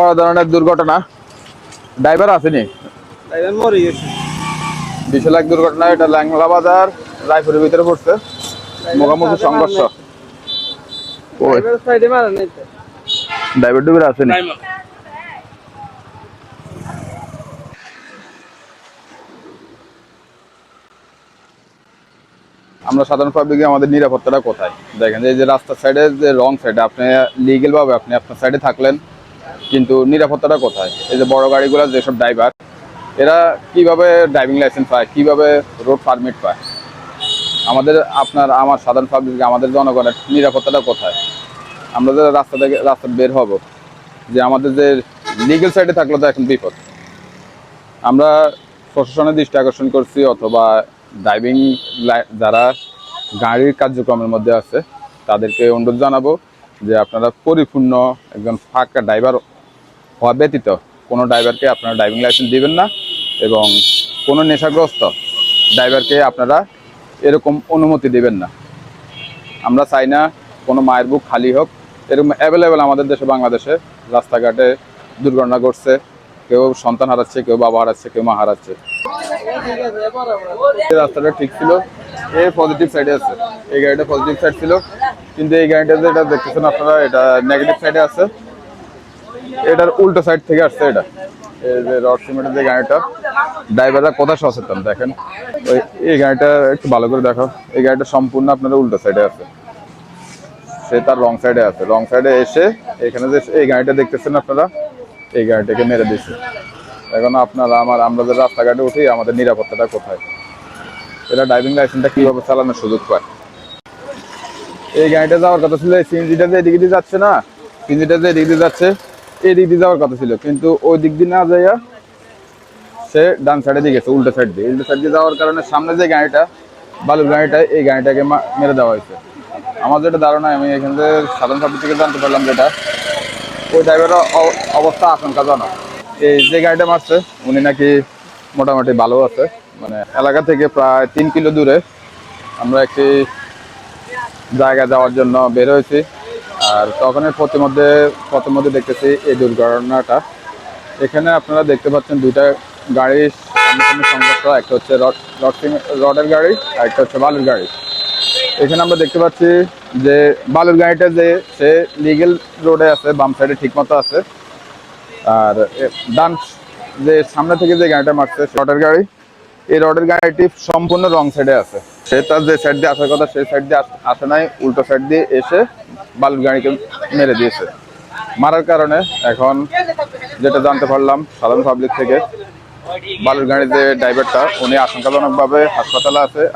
বড় ধরনের দুর্ঘটনা। ড্রাইভার আসেনি? ড্রাইভার মরে গেছে। বিশাল এক দুর্ঘটনা এটা ল্যাংলা বাজার রায়পুরের ভিতরে পড়ছে। মুখোমুখি সংঘর্ষ। ড্রাইভার ডুবের আসেনি? আমরা সাধারণ পাবলিকে আমাদের নিরাপত্তাটা কোথায়? দেখেন এই যে রাস্তার সাইডে যে রং সাইডে আপনি লিগেল ভাবে আপনি আপনার সাইডে থাকলেন কিন্তু নিরাপত্তাটা কোথায়? এই যে বড় গাড়িগুলো, যেসব ড্রাইভার এরা কীভাবে ড্রাইভিং লাইসেন্স পায়? কীভাবে রোড পারমিট পায়? আমাদের আপনার, আমার সাধারণ পাবলিক আমাদের জনগণের নিরাপত্তাটা কোথায়? আমরা যে রাস্তা থেকে, রাস্তা বের হব, যে আমাদের যে লিগেল সাইডে থাকলে তো এখন বিপদ। আমরা প্রশাসনের দৃষ্টি আকর্ষণ করছি, অথবা ড্রাইভিং যারা গাড়ির কার্যক্রমের মধ্যে আছে, তাদেরকে অনুরোধ জানাব যে আপনারা পরিপূর্ণ একজন ফাঁকা ড্রাইভার হওয়া ব্যতীত কোনো ড্রাইভারকে আপনারা ড্রাইভিং লাইসেন্স দিবেন না এবং কোনো নেশাগ্রস্ত ড্রাইভারকে আপনারা এরকম অনুমতি দিবেন না। আমরা চাই না কোনো মায়ের বুক খালি হোক, এরকম অ্যাভেলেবেল আমাদের দেশে, বাংলাদেশে রাস্তাঘাটে দুর্ঘটনা ঘটছে, কেউ সন্তান হারাচ্ছে, কেউ বাবা হারাচ্ছে, কেউ মা হারাচ্ছে। রাস্তাটা ঠিক ছিল, এ পজিটিভ সাইডে আছে, এই গাড়িটা পজিটিভ সাইড ছিল। কিন্তু এই গাড়িটা যেটা দেখতেছেন আপনারা, এটা নেগেটিভ সাইডে আছে। এটার উল্টো সাইড থেকে আসছে এটা। এই যে রড সিমেন্টের যে গাড়িটা ড্রাইভাররা কোথা সচেতন, দেখেন। ওই, এই গাড়িটা একটু ভালো করে দেখো এই গাড়িটা সম্পূর্ণ আপনার উল্টো সাইডে আছে। সে তার রং সাইডে আছে। রং সাইডে এসে এখানে যে, এই গাড়িটা দেখতেছেন আপনারা? এই গাড়িটাকে মেরে দিচ্ছে এখন আপনারা আমার, আমরা যে রাস্তাঘাটে উঠি, আমাদের নিরাপত্তাটা কোথায়? এটা ড্রাইভিং লাইসেন্সটা কীভাবে চালানোর সুযোগ পায়? এই গাড়িটা যাওয়ার কথা ছিল সিএনজিটা যে এদিকে দিয়ে যাচ্ছে না, সিএনজিটা যে এদিক দিয়ে যাচ্ছে এই দিক দিয়ে যাওয়ার কথা ছিল। কিন্তু ওই দিক দিয়ে না যাইয়া সে ডান সাইডে দিয়ে গেছে, উল্টো সাইড দিয়ে। উল্টো সাইড দিয়ে যাওয়ার কারণে সামনে যে গাড়িটা, বালুর গাড়িটা, এই গাড়িটাকে মেরে দেওয়া হয়েছে। আমার যেটা ধারণা, আমি এখান থেকে সাধারণ পাবলিক থেকে জানতে পারলাম যেটা, ওই ড্রাইভারের অবস্থা আশঙ্কাজনক। এই যে গাড়িটা মারছে, উনি নাকি মোটামুটি ভালো আছে। মানে এলাকা থেকে প্রায় তিন কিলো দূরে আমরা একটি জায়গা যাওয়ার জন্য বের হয়েছি। আর তখনই প্রতিমধ্যে প্রথমধ্যে দেখতেছি এই দুর্ঘটনাটা। এখানে আপনারা দেখতে পাচ্ছেন দুইটা সামনাসামনি সংঘর্ষ, একটা হচ্ছে রড রড রডের গাড়ি আর একটা হচ্ছে বালুর গাড়ি। এখানে আমরা দেখতে পাচ্ছি যে বালুর গাড়িটা যে, সে লিগেল রোডে আছে, বাম সাইডে ঠিক মতো আছে। আর ডান যে সামনে থেকে যে গাড়িটা মারছে রডের গাড়ি। এই রডের গাড়িটি সম্পূর্ণ রং সাইডে আছে। সে তার যে সাইড দিয়ে আসার কথা, সেই সাইড দিয়ে আস- নাই, উল্টো সাইড দিয়ে এসে বালুর গাড়িকে মেরে দিয়েছে। মারার কারণে এখন যেটা জানতে পারলাম সাধারণ পাবলিক থেকে, বালুর গাড়ির যে ড্রাইভারটা উনি আশঙ্কাজনকভাবে হাসপাতালে আছে।